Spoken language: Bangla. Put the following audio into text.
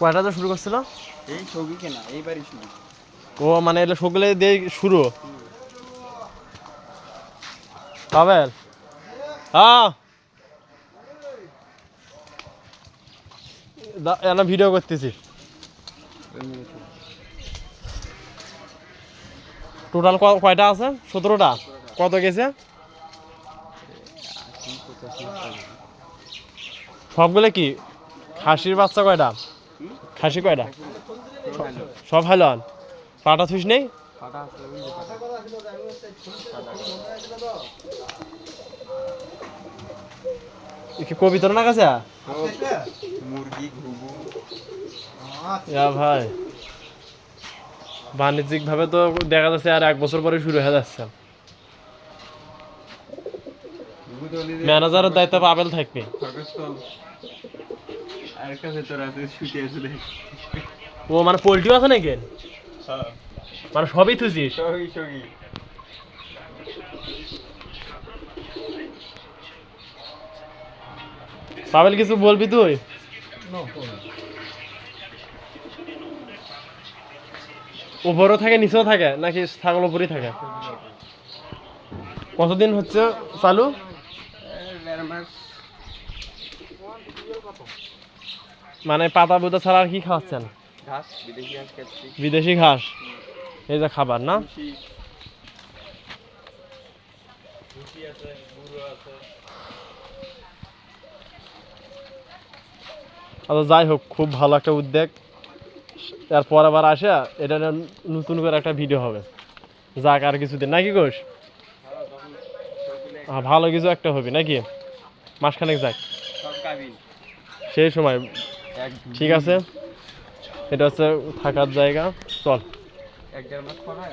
কয়টাতে শুরু করছিল? এই সবই কেনা এইবারই শুরু ও মানে এটা সকালে দিয়ে শুরু? পাবেল? হ্যাঁ এনা ভিডিও করতেছি। টোটাল কয়টা আছে? সতেরোটা? কত গেছে? সবগুলো কি? খাসির বাচ্চা কয়টা? খাসি কয়টা? সব ভালো আন। পাটা থুস নেই? কি কবিতর না কাছে মুরগি ভাই। বাণিজ্যিক ভাবে তো দেখা যাচ্ছে আর এক বছর পরে শুরু হয়ে যাচ্ছে। ম্যানেজারের দায়িত্ব পাবেল থাকবে। ও মানে পোল্ট্রিও আছে নাকি? হ্যাঁ। মানে সবই থুছিস পাবেল কিছু বলবি তুই? উপরও থাকে নিচেও থাকে নাকি ছাগল উপরই থাকে। কতদিন হচ্ছে চালু? মানে পাতা বুতা ছাড়া আর কি খাওয়াচ্ছেন? ঘাস বিদেশি ঘাস খাচ্ছি বিদেশি ঘাস? এই যে খাবার না? আচ্ছা যাই হোক খুব ভালো একটা উদ্যোগ। এরপর আবার আসে এটা নতুন করে একটা ভিডিও হবে। যাক আর কিছুদিন। নাকি কোষ? হ্যাঁ, ভালো কিছু একটা হবে নাকি? মাসখানেক যাক সেই সময়। ঠিক আছে। এটা হচ্ছে থাকার জায়গা। চল। এক দেড় মাস পরে